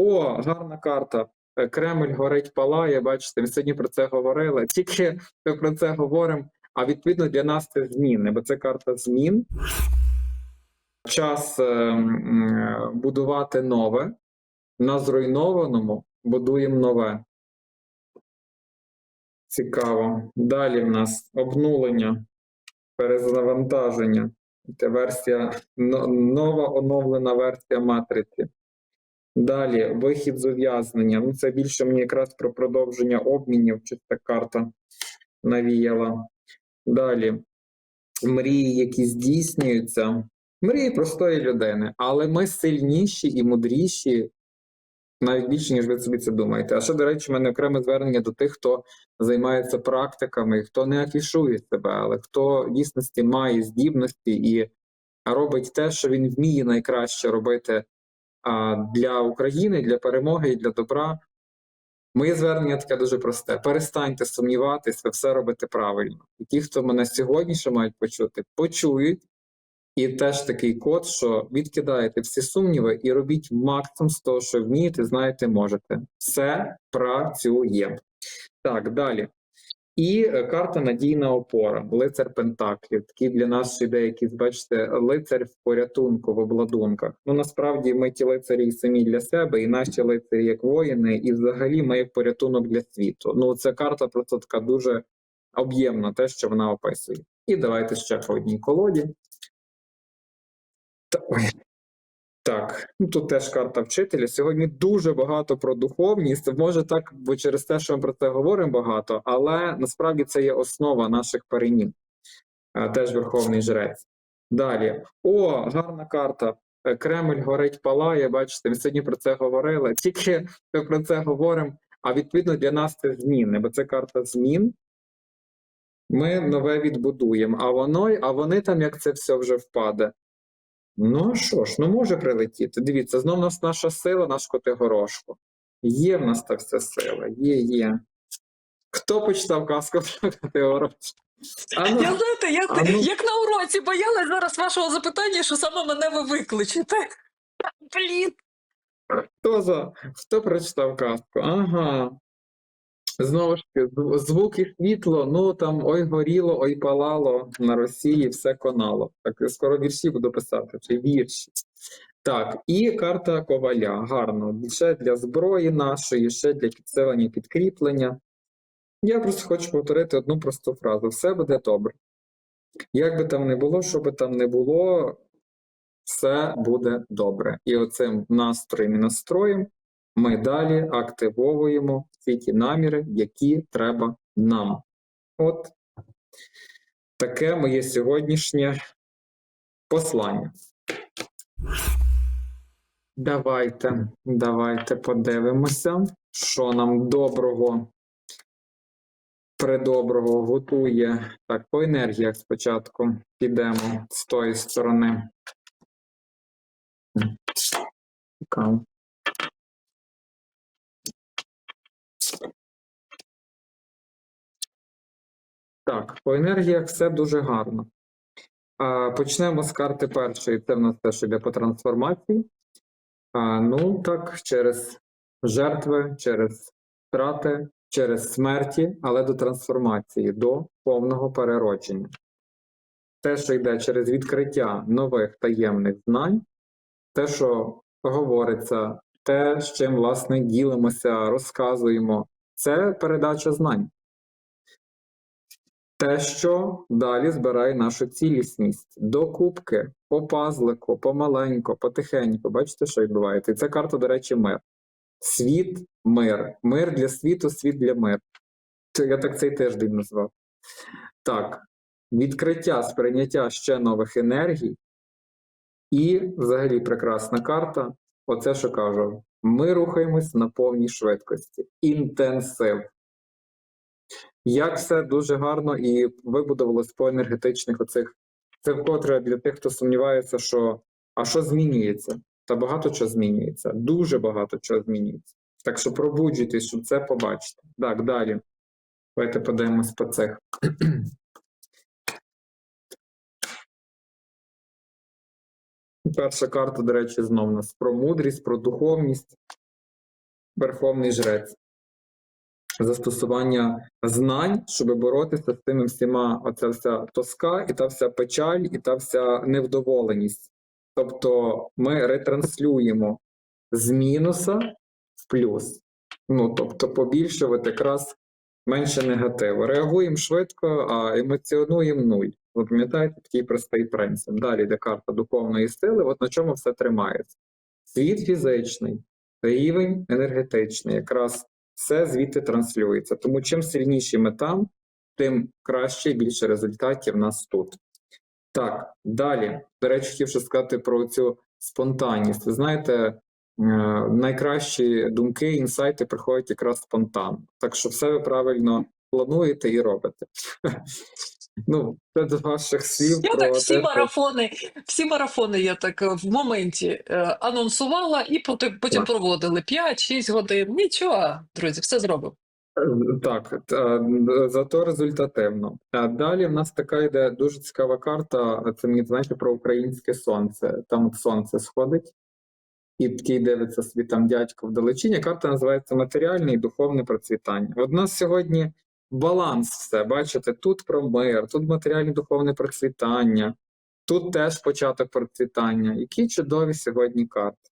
О, гарна карта. Е, Кремль горить, палає. Бачите, ми сьогодні про це говорили. Тільки ми про це говоримо. А відповідно для нас це зміни, бо це карта змін. Час е, е, будувати нове. На зруйнованому будуємо нове. Цікаво. Далі в нас обнулення, перезавантаження. Це версія, нова оновлена версія матриці. Далі вихід з ув'язнення. Ну, це більше мені якраз про продовження обмінів, чи ця карта навіяла. Далі мрії, які здійснюються. Мрії простої людини, але ми сильніші і мудріші, навіть більше, ніж ви собі це думаєте. А ще, до речі, в мене окреме звернення до тих, хто займається практиками, хто не афішує себе, але хто в дійсності має здібності і робить те, що він вміє найкраще робити для України, для перемоги і для добра. Моє звернення таке дуже просте: перестаньте сумніватись, ви все робите правильно. І ті, хто мене сьогодні ще мають почути, почують. І теж такий код, що відкидаєте всі сумніви і робіть максимум з того, що вмієте, знаєте, можете. Все працює. Так, далі. І е, карта надійна опора, лицар Пентаклів. Такий для нас ще деякі, бачите, лицар в порятунку, в обладунках. Ну насправді ми ті лицарі і самі для себе, і наші лицарі як воїни, і взагалі ми як порятунок для світу. Ну, ця карта просто така дуже об'ємна, те, що вона описує. І давайте ще по одній колоді. Та- ой. Так, ну тут теж карта вчителя. Сьогодні дуже багато про духовність. Може так, бо через те, що ми про це говоримо багато, але насправді це є основа наших перемін. Е, Теж Верховний Жрець. Далі. О, гарна карта. Е, Кремль горить, палає. Бачите, ми сьогодні про це говорили. Тільки ми про це говоримо. А відповідно для нас це зміни, бо це карта змін. Ми нове відбудуємо. А воно, а вони там, як це все вже впаде. Ну що ж, ну може прилетіти. Дивіться, знов у нас наша сила, наш Котигорошко. Є в нас та вся сила, є, є. Хто почитав казку про Котигорошко? А ну, Я знаєте, як, а ну. як на уроці боялась зараз вашого запитання, що саме мене ви викличете. Блін. хто, за, хто прочитав казку? Ага. Знову ж таки, звук і світло, ну там ой горіло, ой палало на Росії, все конало. Так скоро вірші буду писати, чи вірші. Так, і карта коваля. Гарно. Ще для зброї нашої, ще для підсилення підкріплення. Я просто хочу повторити одну просту фразу: все буде добре. Як би там не було, що би там не було, все буде добре. І оцим настроєм і настроєм ми далі активовуємо всі ті наміри, які треба нам. От таке моє сьогоднішнє послання. Давайте, давайте подивимося, що нам доброго, предоброго готує. Так, по енергіях спочатку підемо з тої сторони. Цікаво. Так, по енергіях все дуже гарно. А, почнемо з карти першої. Це в нас теж іде по трансформації. А, ну так, через жертви, через втрати, через смерті, але до трансформації, до повного переродження. Те, що йде через відкриття нових таємних знань, те, що говориться, те, з чим власне ділимося, розказуємо, це передача знань. Те, що далі збирає нашу цілісність до кубки, по пазлику, помаленько, потихеньку. Бачите, що відбувається? І це карта, до речі, мир. Світ, мир. Мир для світу, світ для миру. Це Я так цей тиждень назвав. Так, відкриття, сприйняття ще нових енергій. І взагалі прекрасна карта. Оце, що кажу, ми рухаємось на повній швидкості. Інтенсив. Як все дуже гарно і вибудовалось по енергетичних оцих. Це вкотре для тих, хто сумнівається, що а що змінюється? Та багато чого змінюється, дуже багато чого змінюється. Так що пробуджуйтесь, щоб це побачити. Так, далі. Давайте подивимось по цих. Перша карта, до речі, знов у нас про мудрість, про духовність. Верховний жрець. Застосування знань, щоб боротися з тими всіма, оця вся тоска, і та вся печаль, і та вся невдоволеність. Тобто ми ретранслюємо з мінуса в плюс. Ну, тобто, побільшувати якраз менше негативу. Реагуємо швидко, а емоціонуємо нуль. Ви пам'ятаєте такий простий принцип. Далі йде карта духовної сили, от на чому все тримається. Світ фізичний, рівень енергетичний, якраз все звідти транслюється. Тому чим сильніші ми там, тим краще і більше результатів в нас тут. Так, далі. До речі, хотів ще сказати про цю спонтанність. Ви знаєте, е, найкращі думки, інсайти приходять якраз спонтанно. Так що все ви правильно плануєте і робите. Ну, це до ваших слів. Я про так всі те, марафони, всі марафони я так е, в моменті е, анонсувала і потім, потім Так. проводили 5-6 годин. Нічого, друзі, все зробимо. Е, Так, зато результативно. А далі в нас така йде дуже цікава карта. Це мені знаєте про українське сонце. Там от сонце сходить, і такий дивиться собі там дядько вдалечині. Карта називається матеріальне і духовне процвітання. От нас сьогодні баланс все. Бачите, тут про мир, тут матеріальне духовне процвітання, тут теж початок процвітання. Які чудові сьогодні карти.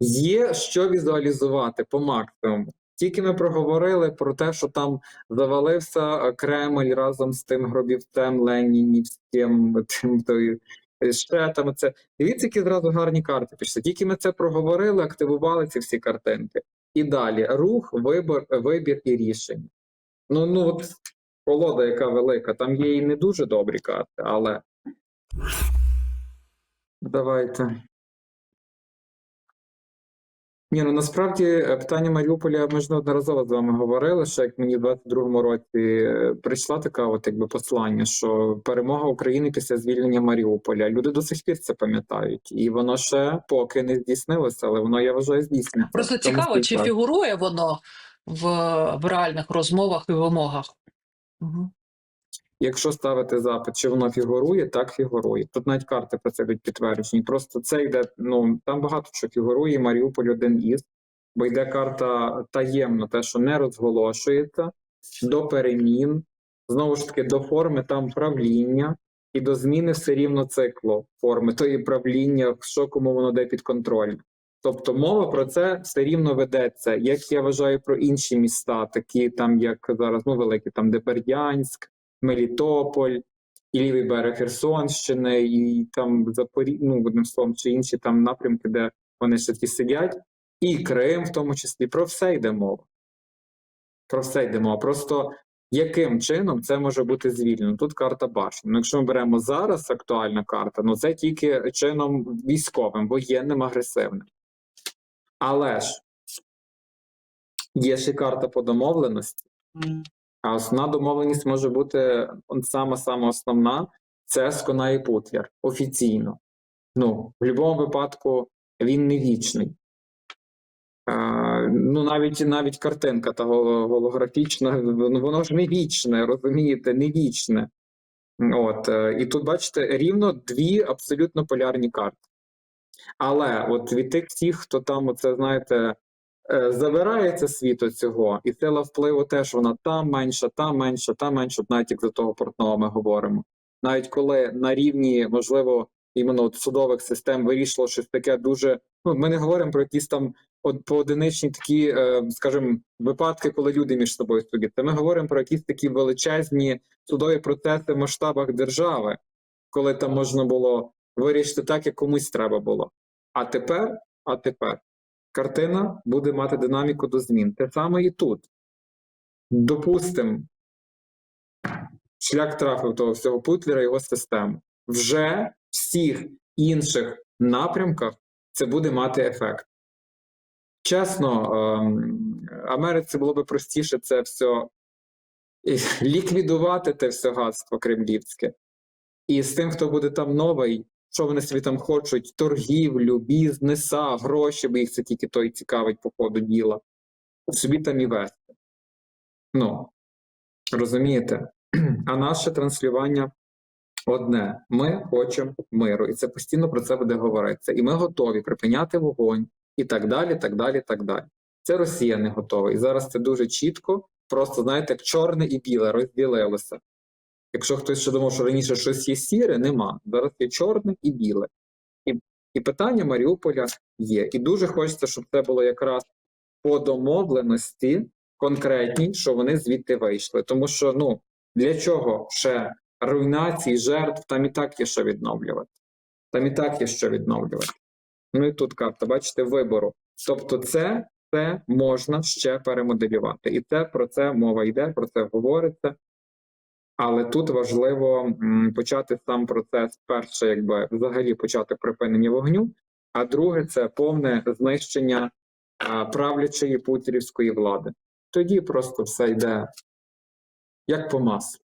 Є що візуалізувати по максимуму. Тільки ми проговорили про те, що там завалився е, Кремль разом з тим гробівцем Ленінівським, тим тою, е, ще це. Дивіться, які зразу гарні карти пішли. Тільки ми це проговорили, активували ці всі картинки. І далі рух, вибір, вибір і рішення. Ну, ну от колода, яка велика, там є і не дуже добрі карти, але давайте. Ні, ну насправді е, питання Маріуполя ми ж неодноразово з вами говорили, що як мені в 22-му році е, прийшла така от якби послання, що перемога України після звільнення Маріуполя. Люди до сих пір це пам'ятають, і воно ще поки не здійснилося, але воно я вважаю здійсниться. Просто цікаво, чи фігурує воно в, в реальних розмовах і вимогах. Угу. Якщо ставити запит, чи воно фігурує, так фігурує. Тут навіть карти про це будуть підтверджені. Просто це йде. Ну там багато що фігурує. Маріуполь один із, бо йде карта таємно, те, що не розголошується, до перемін, знову ж таки, до форми там правління, і до зміни все рівно циклу форми тої правління, що кому воно де під контроль. Тобто мова про це все рівно ведеться, як я вважаю про інші міста, такі там, як зараз ну великі, там де Бердянськ, Мелітополь, і лівий берег Херсонщини, і там Запорі... ну, одним словом, чи інші там напрямки, де вони ще такі сидять, і Крим в тому числі. Про все йде мова. Про все йде мова. Просто яким чином це може бути звільнено? Тут карта башні. Ну, якщо ми беремо зараз актуальна карта, ну це тільки чином військовим, воєнним, агресивним. Але ж є ще карта по домовленості. А основна домовленість може бути он сама сама основна це Скона і Путлер офіційно. Ну, в будь-якому випадку він не вічний. А, ну, навіть навіть картинка та голографічна, воно ж не вічне, розумієте, не вічне. От, е, і тут бачите рівно дві абсолютно полярні карти. Але от від тих всіх, хто там, оце, знаєте, е, забирається світу цього, і сила впливу теж вона там менша, там менша, там менша, навіть як за того портного ми говоримо. Навіть коли на рівні, можливо, іменно от судових систем вирішило щось таке дуже. Ну, ми не говоримо про якісь там от поодиничні такі, е, скажімо, випадки, коли люди між собою судяться. Ми говоримо про якісь такі величезні судові процеси в масштабах держави, коли там можна було вирішити так, як комусь треба було. А тепер, а тепер картина буде мати динаміку до змін. Те саме і тут. Допустим, шлях трафив того всього Путлера його систему. Вже всіх інших напрямках це буде мати ефект. Чесно, ем, Америці було би простіше це все ліквідувати те все гадство кремлівське. І з тим, хто буде там новий, що вони собі там хочуть, торгівлю, бізнеса, гроші, бо їх це тільки той цікавить по ходу діла, собі там і вести. Ну, розумієте? А наше транслювання одне: ми хочемо миру, і це постійно про це буде говоритися. І ми готові припиняти вогонь, і так далі, так далі, так далі. Це Росія не готова. І зараз це дуже чітко, просто знаєте, як чорне і біле розділилося. Якщо хтось ще думав, що раніше щось є сіре, нема. Зараз є чорне і біле. І, і питання Маріуполя є. І дуже хочеться, щоб це було якраз по домовленості конкретній, що вони звідти вийшли. Тому що ну для чого ще руйнації, жертв, там і так є що відновлювати. Там і так є що відновлювати. Ну і тут карта, бачите, вибору. Тобто, це, це можна ще перемоделювати. І це про це мова йде, про це говориться. Але тут важливо почати сам процес, перше, якби взагалі почати припинення вогню, а друге це повне знищення правлячої путірівської влади. Тоді просто все йде як по маслу.